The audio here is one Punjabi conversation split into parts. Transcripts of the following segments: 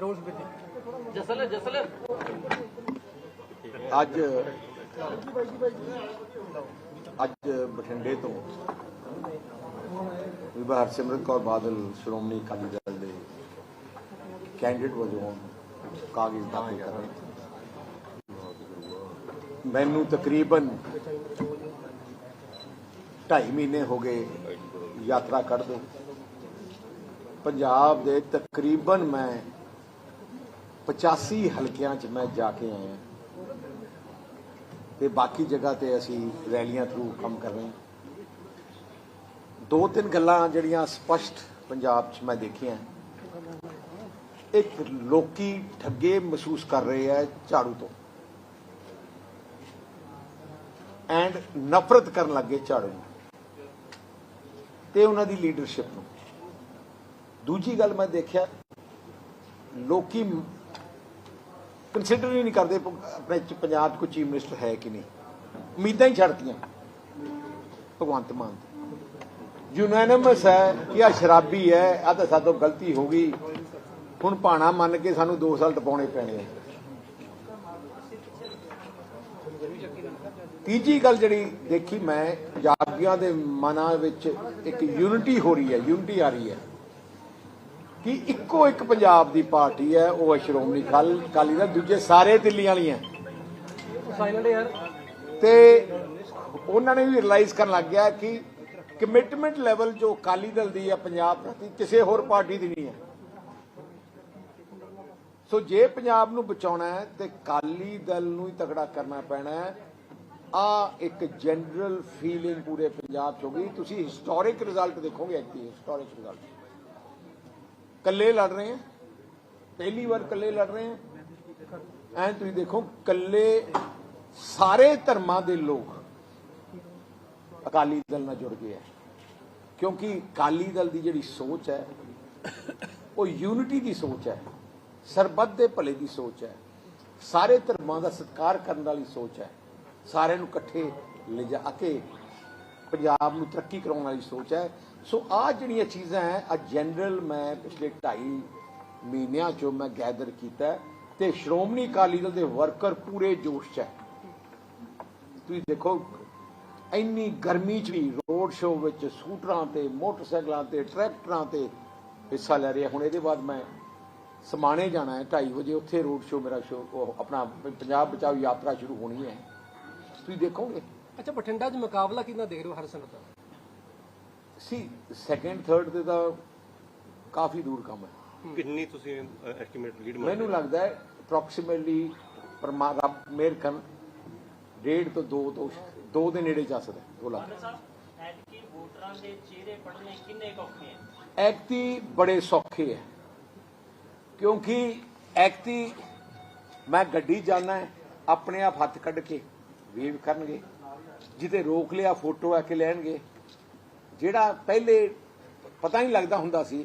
ਰੋਜ਼ ਬਿੱਲੀ ਜਸਲ ਜਸਲ। ਅੱਜ ਅੱਜ ਬਠਿੰਡੇ ਤੋਂ ਬੀਬਾ ਹਰਸਿਮਰਤ ਕੌਰ ਬਾਦਲ ਸ਼੍ਰੋਮਣੀ ਅਕਾਲੀ ਦਲ ਦੇ ਕੈਂਡੀਡੇਟ ਵਜੋਂ ਕਾਗਜ਼ ਦਾਖਲ ਕਰਨ। ਮੈਨੂੰ ਤਕਰੀਬਨ 2.5 ਮਹੀਨੇ ਹੋ ਗਏ ਯਾਤਰਾ ਕਰਦੇ ਪੰਜਾਬ ਦੇ ਤਕਰੀਬਨ ਮੈਂ 85 ਹਲਕਿਆਂ 'ਚ ਮੈਂ ਜਾ ਕੇ ਆਇਆ। ਤੇ ਬਾਕੀ ਜਗ੍ਹਾ ਤੇ ਅਸੀਂ ਰੈਲੀਆਂ ਥਰੂ ਕੰਮ ਕਰ ਰਹੇ ਹਾਂ। ਦੋ ਤਿੰਨ ਗੱਲਾਂ ਜਿਹੜੀਆਂ ਸਪਸ਼ਟ ਪੰਜਾਬ 'ਚ ਮੈਂ ਦੇਖੀਆਂ। ਇੱਕ ਲੋਕੀ ਠੱਗੇ ਮਹਿਸੂਸ ਕਰ ਰਹੇ ਆ ਝਾੜੂ ਤੋਂ। ਐਂਡ ਨਫ਼ਰਤ ਕਰਨ ਲੱਗੇ ਝਾੜੂ ਨੂੰ। ਤੇ ਉਹਨਾਂ ਦੀ ਲੀਡਰਸ਼ਿਪ ਨੂੰ। ਦੂਜੀ ਗੱਲ ਮੈਂ ਦੇਖਿਆ, ਲੋਕੀ ਕੰਸੀਡਰ ਹੀ ਨਹੀਂ ਕਰਦੇ ਆਪਣੇ ਪੰਜਾਬ 'ਚ ਕੋਈ ਚੀਫ ਮਿਨਿਸਟਰ ਹੈ ਕਿ ਨਹੀਂ। ਉਮੀਦਾਂ ਹੀ ਛੱਡਤੀਆਂ ਭਗਵੰਤ ਮਾਨ ਯੂਨੈਨਮਸ ਹੈ ਕਿ ਆ ਸ਼ਰਾਬੀ ਹੈ ਆ ਤਾਂ ਸਾਤੋਂ ਗਲਤੀ ਹੋ ਗਈ। ਹੁਣ ਭਾਣਾ ਮੰਨ ਕੇ ਸਾਨੂੰ 2 ਸਾਲ ਟਪਾਉਣੇ ਪੈਣੇ ਆ। ਤੀਜੀ ਗੱਲ ਜਿਹੜੀ ਦੇਖੀ ਮੈਂ, ਪੰਜਾਬੀਆਂ ਦੇ ਮਨਾਂ ਵਿੱਚ ਇੱਕ ਯੂਨਿਟੀ ਹੋ ਰਹੀ ਹੈ ਯੂਨਿਟੀ ਆ ਰਹੀ ਹੈ। ਕਿ ਇੱਕੋ ਇੱਕ ਪੰਜਾਬ ਦੀ ਪਾਰਟੀ ਹੈ ਉਹ ਸ਼੍ਰੋਮਣੀ ਅਕਾਲ- ਦਲ ਦੂਜੇ ਸਾਰੇ ਦਿੱਲੀ ਵਾਲੀਆਂ ਤੇ ਉਹਨਾਂ ਨੇ ਵੀ ਰਿਅਲਾਈਜ਼ ਕਰਨ ਲੱਗ ਗਿਆ ਕਿ ਕਮਿਟਮੈਂਟ ਲੈਵਲ ਜੋ ਅਕਾਲੀ ਦਲ ਦੀ ਹੈ ਪੰਜਾਬ ਪ੍ਰਤੀ ਕਿਸੇ ਹੋਰ ਪਾਰਟੀ ਦੀ ਨਹੀਂ ਹੈ। ਸੋ ਜੇ ਪੰਜਾਬ ਨੂੰ ਬਚਾਉਣਾ ਹੈ ਤੇ ਅਕਾਲੀ ਦਲ ਨੂੰ ਹੀ ਤਗੜਾ ਕਰਨਾ ਪੈਣਾ ਹੈ। ਆ ਇੱਕ ਜਨਰਲ ਫੀਲਿੰਗ ਪੂਰੇ ਪੰਜਾਬ 'ਚ ਹੋ ਗਈ। ਤੁਸੀਂ ਹਿਸਟੋਰਿਕ ਰਿਜ਼ਲਟ ਦੇਖੋਗੇ ਐਕਟੀ ਹਿਸਟੋਰਿਕ ਰਿਜ਼ਲਟ ਕੱਲੇ ਲੜ ਰਹੇ ਹੈ। ਪਹਿਲੀ ਵਾਰ ਕੱਲੇ ਲੜ ਰਹੇ ਹੈ। ਐਂ ਤੁਸੀਂ ਦੇਖੋ ਕੱਲੇ ਸਾਰੇ ਧਰਮਾਂ ਦੇ ਲੋਕ ਅਕਾਲੀ ਦਲ ਨਾਲ ਜੁੜ ਗਏ ਹੈ ਕਿਉਂਕਿ ਅਕਾਲੀ ਦਲ ਦੀ ਜਿਹੜੀ ਸੋਚ ਹੈ, ਉਹ ਯੂਨਿਟੀ ਦੀ ਸੋਚ ਹੈ, ਸਰਬੱਤ ਦੇ ਭਲੇ ਦੀ ਸੋਚ ਹੈ, ਸਾਰੇ ਧਰਮਾਂ ਦਾ ਸਤਿਕਾਰ ਕਰਨ ਵਾਲੀ ਸੋਚ ਹੈ, ਸਾਰਿਆਂ ਨੂੰ ਇਕੱਠੇ ਲਿਜਾ ਕੇ ਪੰਜਾਬ ਨੂੰ ਤਰੱਕੀ ਕਰਾਉਣ ਵਾਲੀ ਸੋਚ ਹੈ। ਸੋ ਆ ਜਿਹੜੀਆਂ ਚੀਜ਼ਾਂ ਹੈ ਆ ਜਨਰਲ ਮੈਂ ਪਿਛਲੇ 2.5 ਮਹੀਨਿਆਂ ਚੋਂ ਮੈਂ ਗੈਦਰ ਕੀਤਾ ਤੇ ਸ਼੍ਰੋਮਣੀ ਅਕਾਲੀ ਦਲ ਦੇ ਵਰਕਰ ਪੂਰੇ ਜੋਸ਼ 'ਚ ਹੈ। ਤੁਸੀਂ ਦੇਖੋ, ਇੰਨੀ ਗਰਮੀ 'ਚ ਵੀ ਰੋਡ ਸ਼ੋਅ ਵਿੱਚ ਸਕੂਟਰਾਂ ਤੇ, ਮੋਟਰਸਾਈਕਲਾਂ ਤੇ, ਟਰੈਕਟਰਾਂ ਤੇ ਹਿੱਸਾ ਲੈ ਰਿਹਾ। ਹੁਣ ਇਹਦੇ ਬਾਅਦ ਮੈਂ ਸਮਾਣੇ ਜਾਣਾ ਹੈ 2:30 ਵਜੇ ਉੱਥੇ ਰੋਡ ਸ਼ੋਅ ਮੇਰਾ ਸ਼ੋਅ ਆਪਣਾ ਪੰਜਾਬ ਬਚਾਓ ਯਾਤਰਾ ਸ਼ੁਰੂ ਹੋਣੀ ਹੈ। ਤੁਸੀਂ ਦੇਖੋਗੇ? ਅੱਛਾ, ਬਠਿੰਡਾ 'ਚ ਮੁਕਾਬਲਾ ਕਿੰਨਾ ਦੇਖ ਰਹੇ ਹੋ ਹਰਸਿਮਰਤ ਦਾ? ਸੀ ਸੈਕੰਡ ਥਰਡ ਤੇ ਤਾਂ ਕਾਫੀ ਦੂਰ ਕੰਮ ਹੈ। ਕਿੰਨੀ ਤੁਸੀਂ ਐਸਟੀਮੇਟ ਲੀਡ ਮੈਨੂੰ ਲੱਗਦਾ ਹੈ ਅਪਰੋਕਸੀਮੇਟਲੀ ਪਰਮਾ ਰੱਬ ਮਿਹਰ ਕਰਨ ਡੇਢ ਤੋਂ 2 ਤੋਂ 2 ਦੇ ਨੇੜੇ ਜਾ ਸਕਦਾ 2 ਲੱਖ। ਸਾਹਿਬ ਐਤਕੀ ਵੋਟਰਾਂ ਦੇ ਚਿਹਰੇ ਪੜਨੇ ਕਿੰਨੇ ਕੁ ਔਖੇ ਆ ਐਕਤੀ ਬੜੇ ਸੌਖੇ ਹੈ। ਕਿਉਂਕਿ ਐਕਤੀ ਮੈਂ ਗੱਡੀ ਜਾਣਾ ਹੈ ਆਪਣੇ ਆਪ ਹੱਥ ਕੱਢ ਕੇ ਵੇਵ ਕਰਨਗੇ ਜਿੱਤੇ ਰੋਕ ਲਿਆ ਫੋਟੋ ਆ ਕੇ ਲੈਣਗੇ ਜਿਹੜਾ ਪਹਿਲੇ ਪਤਾ ਨਹੀਂ ਲੱਗਦਾ ਹੁੰਦਾ ਸੀ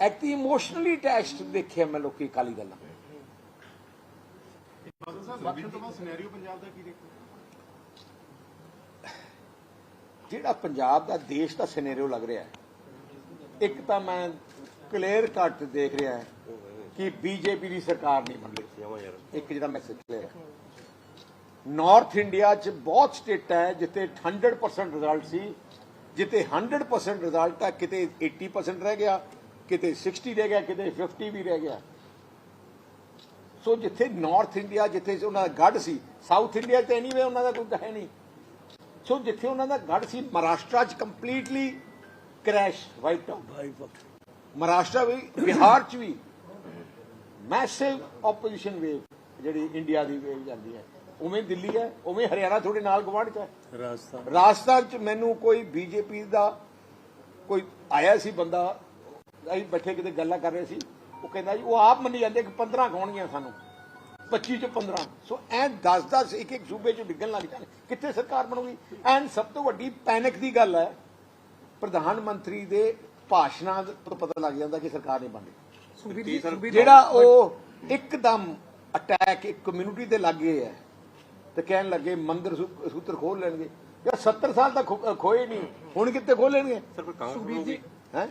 ਐਕਤੀ ਇਮੋਸ਼ਨਲੀ ਅਟੈਚਡ ਦੇਖਿਆ ਮੈਂ ਲੋਕੀ ਕਾਲੀ ਗੱਲਾਂ। ਜਿਹੜਾ ਪੰਜਾਬ ਦਾ ਦੇਸ਼ ਦਾ ਸਿਨੈਰੀਓ ਲੱਗ ਰਿਹਾ ਹੈ ਇੱਕ ਤਾਂ ਮੈਂ ਕਲੀਅਰ ਕੱਟ ਦੇਖ ਰਿਹਾ ਹੈ ਕਿ ਬੀਜੇਪੀ ਦੀ ਸਰਕਾਰ ਨਹੀਂ ਬਣ ਰਹੀ। ਇੱਕ ਜਿਹੜਾ ਮੈਸੇਜ ਕਲੀਅਰ ਹੈ। ਨਾਰਥ ਇੰਡੀਆ 'ਚ ਬਹੁਤ ਸਟੇਟ ਹੈ ਜਿੱਥੇ 100% ਰਿਜ਼ਲਟ ਸੀ। ਜਿੱਥੇ 100% ਰਿਜ਼ਲਟ ਹੈ ਕਿਤੇ 80% ਰਹਿ ਗਿਆ ਕਿਤੇ 60 ਰਹਿ ਗਿਆ ਕਿਤੇ 50 ਵੀ ਰਹਿ ਗਿਆ। ਸੋ ਜਿੱਥੇ ਨਾਰਥ ਇੰਡੀਆ ਜਿੱਥੇ ਉਹਨਾਂ ਦਾ ਗੜ ਸੀ ਸਾਊਥ ਇੰਡੀਆ ਤੇ ਐਨੀਵੇ ਉਹਨਾਂ ਦਾ ਕੋਈ ਹੈ ਨਹੀਂ। ਸੋ ਜਿੱਥੇ ਉਹਨਾਂ ਦਾ ਗੜ ਸੀ ਮਹਾਰਾਸ਼ਟਰ 'ਚ completely crash white out Maharashtra ਵੀ ਬਿਹਾਰ 'ਚ ਵੀ। ਮੈਸਿਵ ਆਪੋਜੀਸ਼ਨ ਵੇਵ ਜਿਹੜੀ ਇੰਡੀਆ ਦੀ ਵੇਵ ਜਾਂਦੀ ਹੈ। ਉਵੇਂ ਦਿੱਲੀ ਹੈ ਉਵੇਂ ਹਰਿਆਣਾ ਤੁਹਾਡੇ ਨਾਲ ਗਵਾਂਢ 'ਚ ਹੈ। ਰਾਜਸਥਾਨ। ਰਾਜਸਥਾਨ 'ਚ ਮੈਨੂੰ ਕੋਈ ਬੀਜੇਪੀ ਦਾ ਕੋਈ ਆਇਆ ਸੀ ਬੰਦਾ ਅਸੀਂ ਬੈਠੇ ਕਿਤੇ ਗੱਲਾਂ ਕਰ ਰਹੇ ਸੀ ਉਹ ਕਹਿੰਦਾ ਜੀ ਉਹ ਆਪ ਮੰਨੀ ਜਾਂਦੇ ਕਿ 15 ਖਾਣਗੀਆਂ ਸਾਨੂੰ 25 ਚ 15 ਸੋ ਐ 10 10 ਇੱਕ ਇੱਕ ਸੂਬੇ ਚ ਡਿੱਗਣ ਲੱਗ ਜਾਣ ਕਿੱਥੇ ਸਰਕਾਰ ਬਣੂਗੀ? ਐਂਡ ਸਭ ਤੋਂ ਵੱਡੀ ਪੈਨਿਕ ਦੀ ਗੱਲ ਹੈ ਪ੍ਰਧਾਨ ਮੰਤਰੀ ਦੇ ਭਾਸ਼ਣਾਂ ਤੋਂ ਪਤਾ ਲੱਗ ਜਾਂਦਾ ਕਿ ਸਰਕਾਰ ਨਹੀਂ ਬਣਦੀ। ਜਿਹੜਾ ਉਹ ਇੱਕਦਮ ਅਟੈਕ ਇੱਕ ਕਮਿਊਨਿਟੀ ਤੇ ਲੱਗ ਹੈ ਤੇ ਕਹਿਣ ਲੱਗੇ ਮੰਦਰ ਸੂਤਰ ਖੋਲ ਲੈਣਗੇ। ਯਾਰ 70 ਸਾਲ ਤੱਕ ਖੋਏ ਨਹੀਂ। ਹੁਣ ਕਿੱਥੇ ਖੋਲਣਗੇ ਸਰ ਕਾਂਗਰਸ ਜੀ। ਹੈ?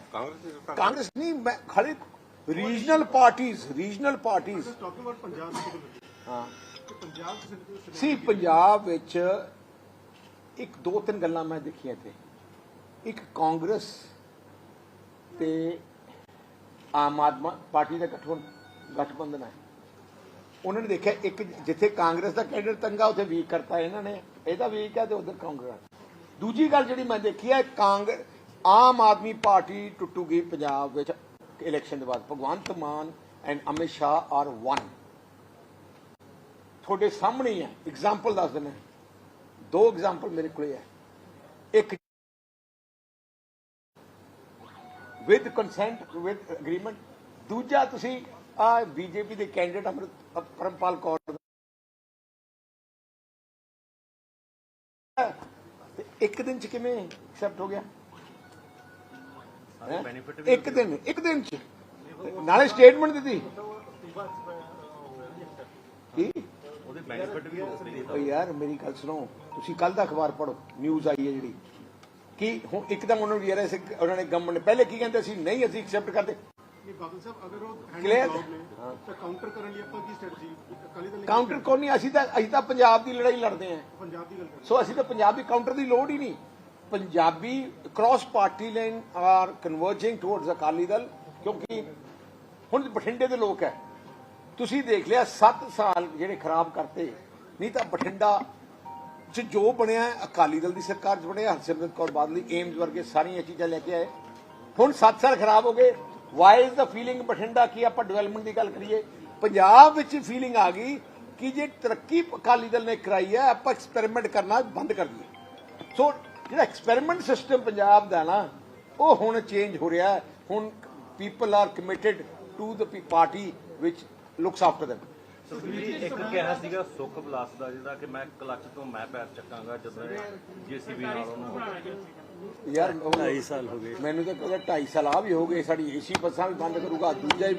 ਕਾਂਗਰਸ ਨਹੀਂ ਮੈਂ ਖੜੇ ਰੀਜਨਲ ਪਾਰਟੀਆਂ ਰੀਜਨਲ ਪਾਰਟੀਆਂ. ਹਾਂ। ਪੰਜਾਬ ਸੀ ਪੰਜਾਬ ਵਿੱਚ ਇੱਕ ਦੋ ਤਿੰਨ ਗੱਲਾਂ ਮੈਂ ਦੇਖੀਆਂ ਇੱਥੇ। ਇੱਕ ਕਾਂਗਰਸ ਤੇ ਆਮ ਆਦਮੀ ਪਾਰਟੀ ਦਾ ਗਠਬੰ ਗਠਬੰਧਨ ਹੈ। ਉਹਨਾਂ ਨੇ ਦੇਖਿਆ ਇੱਕ ਜਿੱਥੇ ਕਾਂਗਰਸ ਦਾ ਕੈਂਡੀਡੇਟ ਤੰਗਾ, ਉੱਥੇ ਵੀਕ ਕਰਤਾ ਇਹਨਾਂ ਨੇ। ਇਹਦਾ ਵੀਕ ਹੈ ਤੇ ਉਧਰ ਕਾਂਗਰਸ ਦੂਜੀ ਗੱਲ ਜਿਹੜੀ ਮੈਂ ਦੇਖੀ ਹੈ ਕਾਂਗਰਸ ਆਮ ਆਦਮੀ ਪਾਰਟੀ ਟੁੱਟੂਗੀ ਪੰਜਾਬ ਵਿੱਚ ਇਲੈਕਸ਼ਨ ਦੇ ਬਾਅਦ। Bhagwant Mann and Amit Shah are one ਤੁਹਾਡੇ ਸਾਹਮਣੇ ਹੈ ਐਗਜ਼ਾਮਪਲ ਦੱਸ ਦਿੰਦਾ। ਦੋ ਐਗਜ਼ਾਮਪਲ ਮੇਰੇ ਕੋਲੇ ਹੈ ਇੱਕ ਵਿਦ ਕੰਸੈਂਟ ਵਿਦ ਅਗਰੀਮੈਂਟ ਦੂਜਾ ਤੁਸੀਂ ਆ ਬੀਜੇਪੀ ਦੇ ਕੈਂਡੀਡੇਟ ਅਮਰ ਪਰਮਪਾਲ ਕੌਰ। ਤੇ ਇੱਕ ਦਿਨ ਚ ਕਿਵੇਂ ਐਕਸੈਪਟ ਹੋ ਗਿਆ? ਇੱਕ ਦਿਨ ਇੱਕ ਦਿਨ ਚ। ਨਾਲੇ ਸਟੇਟਮੈਂਟ ਦਿੱਤੀ। ਕੀ? ਉਹਦੇ ਬੈਨੀਫਿਟ ਵੀ ਓ ਯਾਰ ਮੇਰੀ ਗੱਲ ਸੁਣੋ। ਤੁਸੀਂ ਕੱਲ ਦਾ ਅਖਬਾਰ ਪੜੋ ਨਿਊਜ਼ ਆਈ ਹੈ ਜਿਹੜੀ। ਕਿ ਹੁਣ ਇੱਕਦਮ ਉਹਨਾਂ ਨੂੰ ਯਾਰ ਐਸੇ ਉਹਨਾਂ ਨੇ ਗਵਰਨਮੈਂਟ ਪਹਿਲੇ ਕੀ ਕਹਿੰਦੇ ਸੀ? ਨਹੀਂ ਅਸੀਂ ਐਕਸੈਪਟ ਕਰਦੇ। ਨਹੀਂ ਬਾਦਲ ਸਾਹਿਬ ਅਗਰ ਉਹ Clear? ਹੈਂਡ ਜੌਬ ਨੇ ਤਾਂ ਕਾਊਂਟਰ ਕਰਨ ਲਈ ਆਪਾਂ ਕੀ ਸਟ੍ਰੈਟਜੀ ਅਕਾਲੀ ਦਲ ਨੇ ਕੀ ਕਾਊਂਟਰ ਕੋਈ ਨਹੀਂ ਅਸੀਂ ਤਾਂ ਅਸੀਂ ਤਾਂ ਪੰਜਾਬ ਦੀ ਲੜਾਈ ਲੜਦੇ ਆਂ ਪੰਜਾਬ ਦੀ ਕਰ ਸੋ ਅਸੀਂ ਤਾਂ ਪੰਜਾਬ ਦੀ ਕਾਊਂਟਰ ਦੀ ਲੋੜ ਹੀ ਨਹੀਂ। Punjabi cross party line are converging towards Akali Dal ਕਿਉਂਕਿ ਹੁਣ ਬਠਿੰਡੇ ਦੇ ਲੋਕ ਹੈ। ਤੁਸੀਂ ਦੇਖ ਲਿਆ 7 ਸਾਲ ਜਿਹੜੇ ਖਰਾਬ ਕਰਤੇ ਨਹੀਂ ਤਾਂ ਬਠਿੰਡਾ ਚ ਜੋ ਬਣਿਆ ਅਕਾਲੀ ਦਲ ਦੀ ਸਰਕਾਰ ਚ ਬਣਿਆ ਹਰਸਿਮਰਤ ਕੌਰ ਬਾਦਲ ਏਮਸ ਵਰਗੇ ਸਾਰੀਆਂ ਚੀਜ਼ਾਂ ਲੈ ਕੇ ਆਏ। ਹੁਣ 7 ਸਾਲ ਖਰਾਬ ਹੋ ਗਏ। Why is the feeling Bathinda ਕੀ ਆਪਾਂ ਡਿਵੈਲਪਮੈਂਟ ਦੀ ਗੱਲ ਕਰੀਏ। ਪੰਜਾਬ ਵਿੱਚ ਫੀਲਿੰਗ ਆ ਗਈ ਕਿ ਜੇ ਤਰੱਕੀ ਅਕਾਲੀ ਦਲ ਨੇ ਕਰਾਈ ਹੈ, ਆਪਾਂ ਐਕਸਪੈਰੀਮੈਂਟ ਕਰਨਾ ਬੰਦ ਕਰ ਦਈਏ। ਸੋ ਜਿਹੜਾ ਐਕਸਪੈਰੀਮੈਂਟ ਸਿਸਟਮ ਪੰਜਾਬ ਦਾ ਨਾ, ਉਹ ਹੁਣ ਚੇਂਜ ਹੋ ਰਿਹਾ ਹੁਣ people are committed to the party which looks after them Sukhbir ਇੱਕ ਕਿਹਾ ਸੀਗਾ ਸੁੱਖ ਬਲਾਸ ਦਾ ਜਿਹਦਾ ਕਿ ਮੈਂ ਕਲੱਚ ਤੋਂ ਮੈਂ ਪੈਰ ਚੱਕਾਂਗਾ ਜਦੋਂ ਜੀਸੀਬੀ ਨਾਲ ਉਹਨੂੰ ਯਾਰ 2.5 ਸਾਲ ਹੋ ਗਏ। ਮੈਨੂੰ ਤਾਂ ਕਹਿੰਦਾ 2.5 ਸਾਲ ਆ ਵੀ ਹੋ ਗਏ ਸਾਡੀ ਏਸੀ ਬੱਸਾਂ ਵੀ ਬੰਦ ਕਰੂਗਾ ਦੂਜਾ ਹੀ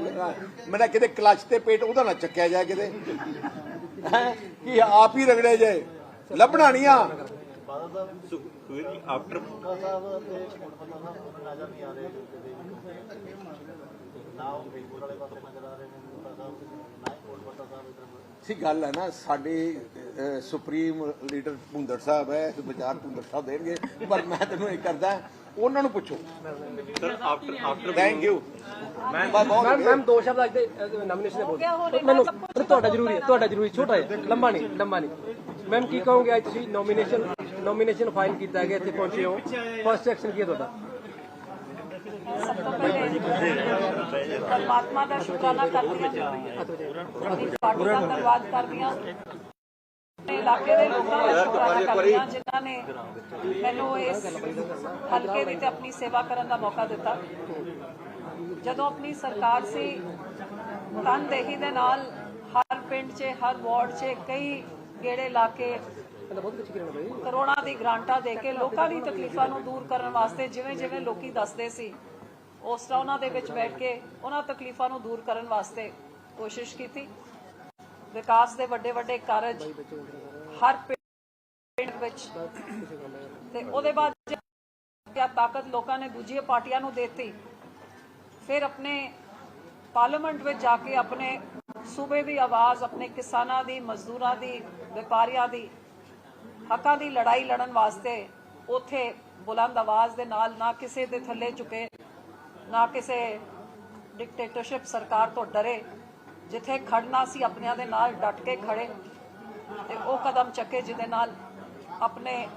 ਮੇਰਾ ਕਿਤੇ ਕਲਚ ਤੇ ਪੇਟ ਉਹਦਾ ਨਾ ਚੱਕਿਆ ਜਾਏ ਕਿਤੇ। ਕਿ ਆਪ ਹੀ ਰਗੜਿਆ ਜਾਏ। ਲੱਭਣਾ ਨਹੀਂ ਆ। ਸੁਖਬੀਰ ਜੀ ਆਫਟਰ ਸੀ ਗੱਲ ਹੈ ਨਾ ਸਾਡੇ ਸੁਪਰੀਮ ਲੀਡਰ ਭੁੰਦਰ ਸਾਹਿਬ ਹੈ ਤੇ ਵਿਚਾਰ ਭੁੰਦਰ ਸਾਹਿਬ ਦੇਣਗੇ ਪਰ ਮੈਂ ਤੈਨੂੰ ਇਹ ਕਰਦਾ ਉਹਨਾਂ ਨੂੰ ਪੁੱਛੋ। Sir after after thank you ਮੈਂ ਮੈਮ ਦੋ ਸ਼ਬਦ ਅੱਜ ਦੇ ਨੋਮੀਨੇਸ਼ਨ ਦੇ ਬੋਲ। ਮੈਨੂੰ ਤੁਹਾਡਾ ਜ਼ਰੂਰੀ ਹੈ ਤੁਹਾਡਾ ਜ਼ਰੂਰੀ ਛੋਟਾ ਹੈ ਲੰਬਾ ਨਹੀਂ ਲੰਬਾ ਨਹੀਂ। ਮੈਮ ਕੀ ਕਹੋਗੇ ਅੱਜ ਤੁਸੀਂ ਨੋਮੀਨੇਸ਼ਨ ਨੋਮੀਨੇਸ਼ਨ ਫਾਈਲ ਕੀਤਾ ਗਿਆ, ਇੱਥੇ ਪਹੁੰਚੇ ਹੋ। ਫਰਸਟ ਐਕਸ਼ਨ ਕੀ ਹੈ ਤੁਹਾਡਾ? ਸਭ ਤੋਂ ਪਹਿਲੇ ਪਰਮਾਤਮਾ ਦਾ ਸ਼ੁਕਰਾਨਾ ਕਰਦੀ ਹਾਂ। ਪਾਰਟੀ ਦਾ ਧੰਨਵਾਦ ਕਰਦੀ ਹਾਂ। ਇਲਾਕੇ ਦੇ ਲੋਕਾਂ ਦਾ ਸ਼ੁਕਰਾਨਾ ਕਰਦੀ ਹਾਂ, ਜਿਨ੍ਹਾਂ ਨੇ ਮੈਨੂੰ ਇਸ ਹਲਕੇ ਦੀ ਆਪਣੀ ਸੇਵਾ ਕਰਨ ਦਾ ਮੌਕਾ ਦਿੱਤਾ। ਜਦੋਂ ਆਪਣੀ ਸਰਕਾਰ ਸੀ, ਤਨਦੇਹੀ ਦੇ ਨਾਲ ਹਰ ਪਿੰਡ 'ਚ, ਹਰ ਵਾਰਡ 'ਚ ਕਈ ਗੇੜੇ ਲਾ ਕੇ ਕਰੋੜਾਂ ਦੀ ਗ੍ਰਾਂਟਾਂ ਦੇ ਕੇ ਲੋਕਾਂ ਦੀ ਤਕਲੀਫਾਂ ਨੂੰ ਦੂਰ ਕਰਨ ਵਾਸਤੇ ਜਿਵੇਂ ਜਿਵੇਂ ਲੋਕੀ ਦੱਸਦੇ ਸੀ, ਉਸ ਤਰ੍ਹਾਂ ਉਹਨਾਂ ਦੇ ਵਿੱਚ ਬੈਠ ਕੇ ਉਹਨਾਂ ਤਕਲੀਫਾਂ ਨੂੰ ਦੂਰ ਕਰਨ ਵਾਸਤੇ ਕੋਸ਼ਿਸ਼ ਕੀਤੀ। ਵਿਕਾਸ ਦੇ ਵੱਡੇ ਵੱਡੇ ਕਾਰਜ ਹਰ ਪਿੰਡ ਵਿੱਚ ਤੇ ਉਹਦੇ ਬਾਅਦ ਜਦ ਤਾਕਤ ਲੋਕਾਂ ਨੇ ਦੂਜੀਆਂ ਪਾਰਟੀਆਂ ਨੂੰ ਦੇਤੀ। ਫਿਰ ਆਪਣੇ ਪਾਰਲੀਮੈਂਟ ਵਿੱਚ ਜਾ ਕੇ ਆਪਣੇ ਸੂਬੇ ਦੀ ਆਵਾਜ਼, ਆਪਣੇ ਕਿਸਾਨਾਂ ਦੀ, ਮਜ਼ਦੂਰਾਂ ਦੀ, ਵਪਾਰੀਆਂ ਦੀ ਹੱਕਾਂ ਦੀ ਲੜਾਈ ਲੜਨ ਵਾਸਤੇ ਉਥੇ ਬੁਲੰਦ ਆਵਾਜ਼ ਦੇ ਨਾਲ ਨਾ ਕਿਸੇ ਦੇ ਥੱਲੇ ਝੁਕੇ, ਨਾ ਕਿਸੇ ਡਿਕਟੇਟਰਸ਼ਿਪ ਸਰਕਾਰ ਤੋਂ ਡਰੇ, ਜਿੱਥੇ ਖੜਨਾ ਸੀ ਆਪਣਿਆਂ ਦੇ ਨਾਲ ਡਟ ਕੇ ਖੜੇ ਤੇ ਉਹ ਕਦਮ ਚੱਕੇ ਜਿਹਦੇ ਨਾਲ ਆਪਣੇ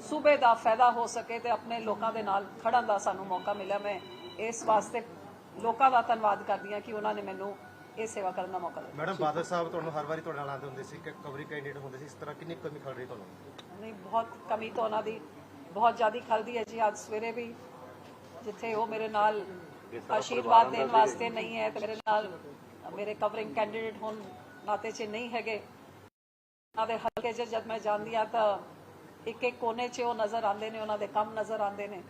ਸੂਬੇ ਦਾ ਫਾਇਦਾ ਹੋ ਸਕੇ ਤੇ ਆਪਣੇ ਲੋਕਾਂ ਦੇ ਨਾਲ ਖੜਨ ਦਾ ਸਾਨੂੰ ਮੌਕਾ ਮਿਲਿਆ। ਮੈਂ ਇਸ ਵਾਸਤੇ ਲੋਕਾਂ ਦਾ ਧੰਨਵਾਦ ਕਰਦੀ ਹਾਂ ਕਿ ਉਹਨਾਂ ਨੇ ਮੈਨੂੰ ਇਹ ਸੇਵਾ ਕਰਨ ਦਾ ਮੌਕਾ ਦਿੱਤਾ ਮੈਡਮ ਬਾਦਲ ਸਾਹਿਬ ਤੁਹਾਨੂੰ ਹਰ ਵਾਰੀ ਤੁਹਾਡੇ ਨਾਲ ਆਉਂਦੇ ਹੁੰਦੇ ਸੀ ਕਿ ਕਵਰੀ ਕੈਂਡੀਡੇਟ ਹੁੰਦੇ ਸੀ ਇਸ ਤਰ੍ਹਾਂ ਕਿੰਨੀ ਕਮੀ ਖੜ ਰਹੀ ਤੁਹਾਨੂੰ? ਨਹੀਂ ਬਹੁਤ ਕਮੀ ਤਾਂ ਉਹਨਾਂ ਦੀ ਬਹੁਤ ਜ਼ਿਆਦਾ ਖਲਦੀ ਹੈ ਜੀ। ਅੱਜ ਸਵੇਰੇ ਵੀ ਜਿੱਥੇ ਉਹ ਮੇਰੇ ਨਾਲ ਆਸ਼ੀਰਵਾਦ ਦੇਣ ਵਾਸਤੇ ਨਹੀਂ ਹੈ ਤੇ ਮੇਰੇ ਨਾਲ ਮੇਰੇ ਕਵਰਿੰਗ ਕੈਂਡੀਡੇਟ ਹੋਣ ਨਾਤੇ 'ਚ ਨਹੀਂ ਹੈਗੇ। ਉਹਨਾਂ ਦੇ ਹਲਕੇ 'ਚ ਜਦ ਮੈਂ ਜਾਂਦੀ ਆ ਤਾਂ ਇੱਕ ਇੱਕ ਕੋਨੇ 'ਚ ਉਹ ਨਜ਼ਰ ਆਉਂਦੇ ਨੇ ਉਹਨਾਂ ਦੇ ਕੰਮ ਨਜ਼ਰ ਆਉਂਦੇ ਨੇ।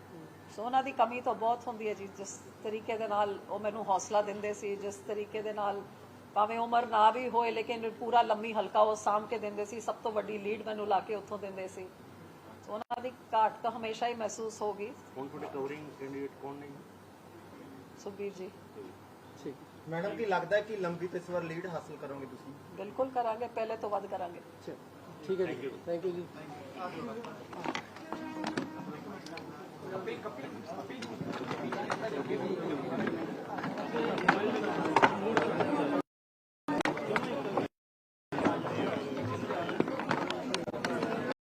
ਸੋ ਉਹਨਾਂ ਦੀ ਕਮੀ ਤਾਂ ਬਹੁਤ ਹੁੰਦੀ ਹੈ ਜੀ। ਜਿਸ ਤਰੀਕੇ ਦੇ ਨਾਲ ਉਹ ਮੈਨੂੰ ਹੌਸਲਾ ਦਿੰਦੇ ਸੀ ਜਿਸ ਤਰੀਕੇ ਦੇ ਨਾਲ ਭਾਵੇਂ ਉਮਰ ਨਾ ਵੀ ਹੋਏ ਲੇਕਿਨ ਪੂਰਾ ਲੰਮੀ ਹਲਕਾ ਉਹ ਸਾਂਭ ਕੇ ਦਿੰਦੇ ਸੀ। ਸਭ ਤੋਂ ਵੱਡੀ ਲੀਡ ਮੈਨੂੰ ਲਾ ਕੇ ਉੱਥੋਂ ਦਿੰਦੇ ਸੀ। ਸੋ ਉਹਨਾਂ ਦੀ ਘਾਟ ਤਾਂ ਹਮੇਸ਼ਾ ਹੀ ਮਹਿਸੂਸ ਹੋਗੀ ਹੁਣ ਤੁਹਾਡੇ ਕਵਰਿੰਗ ਕੈਂਡੀਡੇਟ ਕੌਣ ਨੇ ਸੁਖਬੀਰ ਜੀ। ਠੀਕ। ਮੈਡਮ ਕੀ ਲੱਗਦਾ ਹੈ ਕਿ ਲੰਬੀ ਇਸ ਵਾਰ ਲੀਡ ਹਾਸਲ ਕਰੋਗੇ ਤੁਸੀਂ? ਬਿਲਕੁਲ ਕਰਾਂਗੇ ਪਹਿਲੇ ਤੋਂ ਵੱਧ ਕਰਾਂਗੇ। ਠੀਕ ਹੈ ਜੀ। ਥੈਂਕ ਯੂ ਜੀ। Thank you.